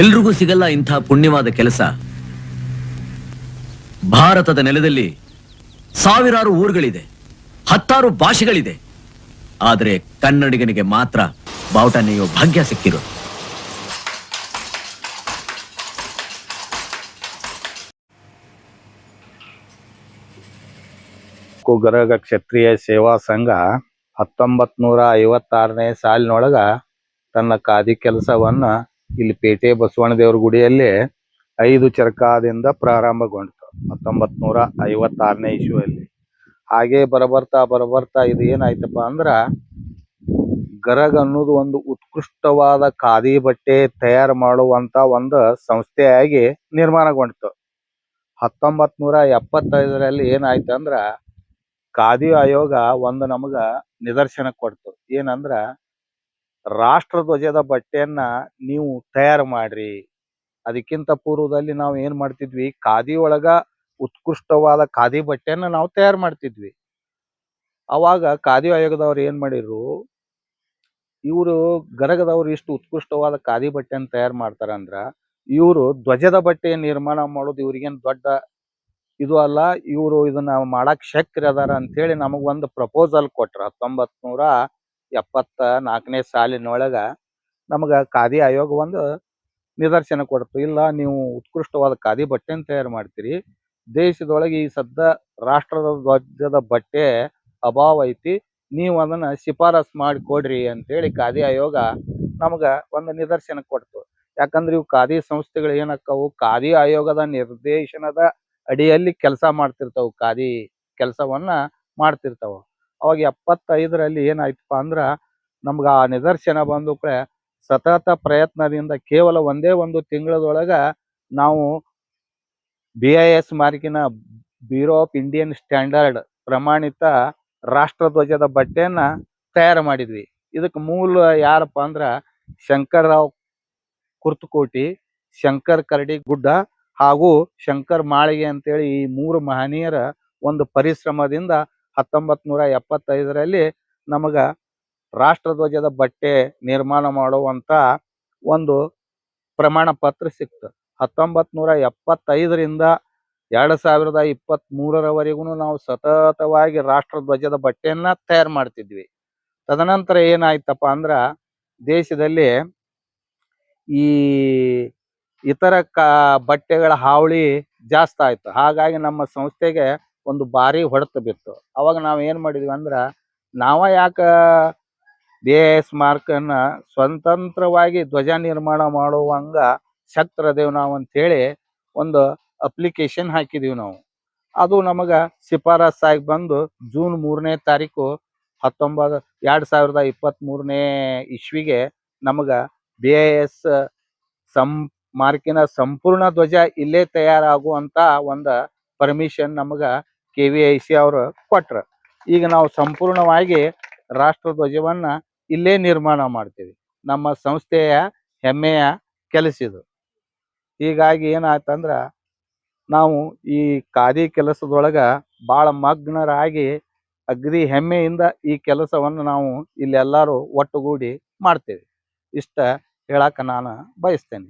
ಎಲ್ರಿಗೂ ಸಿಗಲ್ಲ ಇಂಥ ಪುಣ್ಯವಾದ ಕೆಲಸ. ಭಾರತದ ನೆಲದಲ್ಲಿ ಸಾವಿರಾರು ಊರುಗಳಿದೆ, ಹತ್ತಾರು ಭಾಷೆಗಳಿದೆ. ಆದರೆ ಕನ್ನಡಿಗನಿಗೆ ಮಾತ್ರ ಬಾವುಟ ನೇಯೋ ಭಾಗ್ಯ ಸಿಕ್ಕಿರೋದು. ಕುಗರಗ ಕ್ಷತ್ರಿಯ ಸೇವಾ ಸಂಘ ಹತ್ತೊಂಬತ್ ನೂರ ಐವತ್ತಾರನೇ ಸಾಲಿನೊಳಗ ತನ್ನ ಖಾದಿ ಕೆಲಸವನ್ನ ಇಲ್ಲಿ ಪೇಟೆ ಬಸವಣ್ಣ ದೇವರ ಗುಡಿಯಲ್ಲಿ ಐದು ಚರಕಾದಿಂದ ಪ್ರಾರಂಭಗೊಂಡಿತು. ಹತ್ತೊಂಬತ್ ನೂರ ಐವತ್ತಾರನೇ ಇಸ್ವಿಯಲ್ಲಿ. ಹಾಗೆ ಬರಬರ್ತಾ ಬರಬರ್ತಾ ಇದು ಏನಾಯ್ತಪ್ಪ ಅಂದ್ರ ಗರಗ್ ಅನ್ನೋದು ಒಂದು ಉತ್ಕೃಷ್ಟವಾದ ಖಾದಿ ಬಟ್ಟೆ ತಯಾರು ಮಾಡುವಂತ ಒಂದು ಸಂಸ್ಥೆಯಾಗಿ ನಿರ್ಮಾಣಗೊಂಡಿತು. ಹತ್ತೊಂಬತ್ ನೂರ ಎಪ್ಪತ್ತೈದರಲ್ಲಿ ಏನಾಯ್ತು ಅಂದ್ರ ಖಾದಿ ಆಯೋಗ ಒಂದು ನಮಗ ನಿದರ್ಶನ ಕೊಡ್ತು. ಏನಂದ್ರ ರಾಷ್ಟ್ರ ಧ್ವಜದ ಬಟ್ಟೆಯನ್ನ ನೀವು ತಯಾರು ಮಾಡ್ರಿ. ಅದಕ್ಕಿಂತ ಪೂರ್ವದಲ್ಲಿ ನಾವು ಏನ್ ಮಾಡ್ತಿದ್ವಿ? ಖಾದಿ ಒಳಗ ಉತ್ಕೃಷ್ಟವಾದ ಖಾದಿ ಬಟ್ಟೆಯನ್ನ ನಾವು ತಯಾರು ಮಾಡ್ತಿದ್ವಿ. ಅವಾಗ ಖಾದಿ ಆಯೋಗದವ್ರು ಏನ್ ಮಾಡಿದ್ರು? ಇವರು ಗರಗದವ್ರು ಇಷ್ಟು ಉತ್ಕೃಷ್ಟವಾದ ಖಾದಿ ಬಟ್ಟೆಯನ್ನು ತಯಾರು ಮಾಡ್ತಾರಂದ್ರ ಇವರು ಧ್ವಜದ ಬಟ್ಟೆ ನಿರ್ಮಾಣ ಮಾಡೋದು ಇವ್ರಿಗೇನು ದೊಡ್ಡ ಇದು ಅಲ್ಲ, ಇವರು ಇದನ್ನ ಮಾಡಕ್ ಶಕ್ಯರ ಅದಾರ ಅಂತೇಳಿ ನಮಗ್ ಒಂದು ಪ್ರಪೋಸಲ್ ಕೊಟ್ರ ಹತ್ತೊಂಬತ್ ನೂರ ಎಪ್ಪತ್ತ ನಾಲ್ಕನೇ ಸಾಲಿನೊಳಗ ನಮಗ ಖಾದಿ ಆಯೋಗ ಒಂದು ನಿದರ್ಶನ ಕೊಡ್ತು. ಇಲ್ಲ, ನೀವು ಉತ್ಕೃಷ್ಟವಾದ ಖಾದಿ ಬಟ್ಟೆನ ತಯಾರು ಮಾಡ್ತೀರಿ. ದೇಶದೊಳಗೆ ಈ ಸದ್ದ ರಾಷ್ಟ್ರದ ಧ್ವಜದ ಬಟ್ಟೆ ಅಭಾವ ಐತಿ. ನೀವು ಅದನ್ನ ಶಿಫಾರಸ್ ಮಾಡಿ ಕೊಡ್ರಿ ಅಂತೇಳಿ ಖಾದಿ ಆಯೋಗ ನಮಗ ಒಂದು ನಿದರ್ಶನ ಕೊಡ್ತು. ಯಾಕಂದ್ರೆ ಇವು ಖಾದಿ ಸಂಸ್ಥೆಗಳು ಏನಕ್ಕವು? ಖಾದಿ ಆಯೋಗದ ನಿರ್ದೇಶನದ ಅಡಿಯಲ್ಲಿ ಕೆಲಸ ಮಾಡ್ತಿರ್ತಾವ. ಖಾದಿ ಕೆಲಸವನ್ನ ಮಾಡ್ತಿರ್ತಾವ. ಅವಾಗ ಎಪ್ಪತ್ತೈದರಲ್ಲಿ ಏನಾಯ್ತಪ್ಪ ಅಂದ್ರ ನಮ್ಗ ಆ ನಿದರ್ಶನ ಬಂದು ಸತತ ಪ್ರಯತ್ನದಿಂದ ಕೇವಲ ಒಂದೇ ಒಂದು ತಿಂಗಳದೊಳಗ ನಾವು ಬಿ ಐ ಎಸ್ ಮಾರ್ಕಿನ ಬ್ಯೂರೋ ಆಫ್ ಇಂಡಿಯನ್ ಸ್ಟ್ಯಾಂಡರ್ಡ್ ಪ್ರಮಾಣಿತ ರಾಷ್ಟ್ರಧ್ವಜದ ಬಟ್ಟೆಯನ್ನ ತಯಾರು ಮಾಡಿದ್ವಿ. ಇದಕ್ಕೆ ಮೂಲ ಯಾರಪ್ಪ ಅಂದ್ರ ಶಂಕರ್ರಾವ್ ಕುರ್ತಕೋಟಿ, ಶಂಕರ್ ಕರಡಿ ಗುಡ್ಡ ಹಾಗೂ ಶಂಕರ್ ಮಾಳಿಗೆ ಅಂತೇಳಿ ಈ ಮೂರು ಮಹನೀಯರ ಒಂದು ಪರಿಶ್ರಮದಿಂದ ಹತ್ತೊಂಬತ್ ನೂರ ಎಪ್ಪತ್ತೈದರಲ್ಲಿ ನಮಗ ರಾಷ್ಟ್ರಧ್ವಜದ ಬಟ್ಟೆ ನಿರ್ಮಾಣ ಮಾಡುವಂತ ಒಂದು ಪ್ರಮಾಣ ಪತ್ರ ಸಿಕ್ತು. ಹತ್ತೊಂಬತ್ ನೂರ ಎಪ್ಪತ್ತೈದರಿಂದ ಎರಡ್ ಸಾವಿರದ ಇಪ್ಪತ್ತ್ ಮೂರರವರೆಗೂ ನಾವು ಸತತವಾಗಿ ರಾಷ್ಟ್ರಧ್ವಜದ ಬಟ್ಟೆಯನ್ನ ತಯಾರು ಮಾಡ್ತಿದ್ವಿ. ತದನಂತರ ಏನಾಯ್ತಪ್ಪ ಅಂದ್ರ ದೇಶದಲ್ಲಿ ಈ ಇತರ ಕಾ ಬಟ್ಟೆಗಳ ಹಾವಳಿ ಜಾಸ್ತಿ ಆಯ್ತು. ಹಾಗಾಗಿ ನಮ್ಮ ಸಂಸ್ಥೆಗೆ ಒಂದು ಭಾರಿ ಹೊಡೆತ ಬಿತ್ತು. ಅವಾಗ ನಾವು ಏನು ಮಾಡಿದ್ವಿ ಅಂದ್ರ, ನಾವ ಯಾಕ ಬಿಎಎಸ್ ಮಾರ್ಕನ್ನ ಸ್ವತಂತ್ರವಾಗಿ ಧ್ವಜ ನಿರ್ಮಾಣ ಮಾಡುವಂಗ ಶಕ್ತರದೇವ್ ನಾವು ಅಂತ ಹೇಳಿ ಒಂದು ಅಪ್ಲಿಕೇಶನ್ ಹಾಕಿದೀವಿ ನಾವು. ಅದು ನಮಗ ಶಿಫಾರಸ್ ಆಗಿ ಬಂದು ಜೂನ್ ಮೂರನೇ ತಾರೀಕು ಹತ್ತೊಂಬತ್, ಎರಡ್ ಸಾವಿರದ ಇಪ್ಪತ್ತ್ ಮೂರನೇ ಇಸ್ವಿಗೆ ನಮಗ ಬಿ ಸಂ ಮಾರ್ಕಿನ ಸಂಪೂರ್ಣ ಧ್ವಜ ಇಲ್ಲೇ ತಯಾರಾಗುವಂತ ಒಂದ ಪರ್ಮಿಷನ್ ನಮಗ ಕೆ ವಿ ಐ ಅವರು ಕೊಟ್ರ. ಈಗ ನಾವು ಸಂಪೂರ್ಣವಾಗಿ ರಾಷ್ಟ್ರ ಧ್ವಜವನ್ನ ಇಲ್ಲೇ ನಿರ್ಮಾಣ ಮಾಡ್ತೀವಿ. ನಮ್ಮ ಸಂಸ್ಥೆಯ ಹೆಮ್ಮೆಯ ಕೆಲಸ ಇದು. ಹೀಗಾಗಿ ಏನಾಯ್ತಂದ್ರ ನಾವು ಈ ಖಾದಿ ಕೆಲಸದೊಳಗ ಬಹಳ ಮಗ್ನರಾಗಿ ಅಗ್ರಿ ಹೆಮ್ಮೆಯಿಂದ ಈ ಕೆಲಸವನ್ನು ನಾವು ಇಲ್ಲೆಲ್ಲರೂ ಒಟ್ಟುಗೂಡಿ ಮಾಡ್ತೇವೆ. ಇಷ್ಟ ಹೇಳಾಕ ನಾನು ಬಯಸ್ತೇನೆ.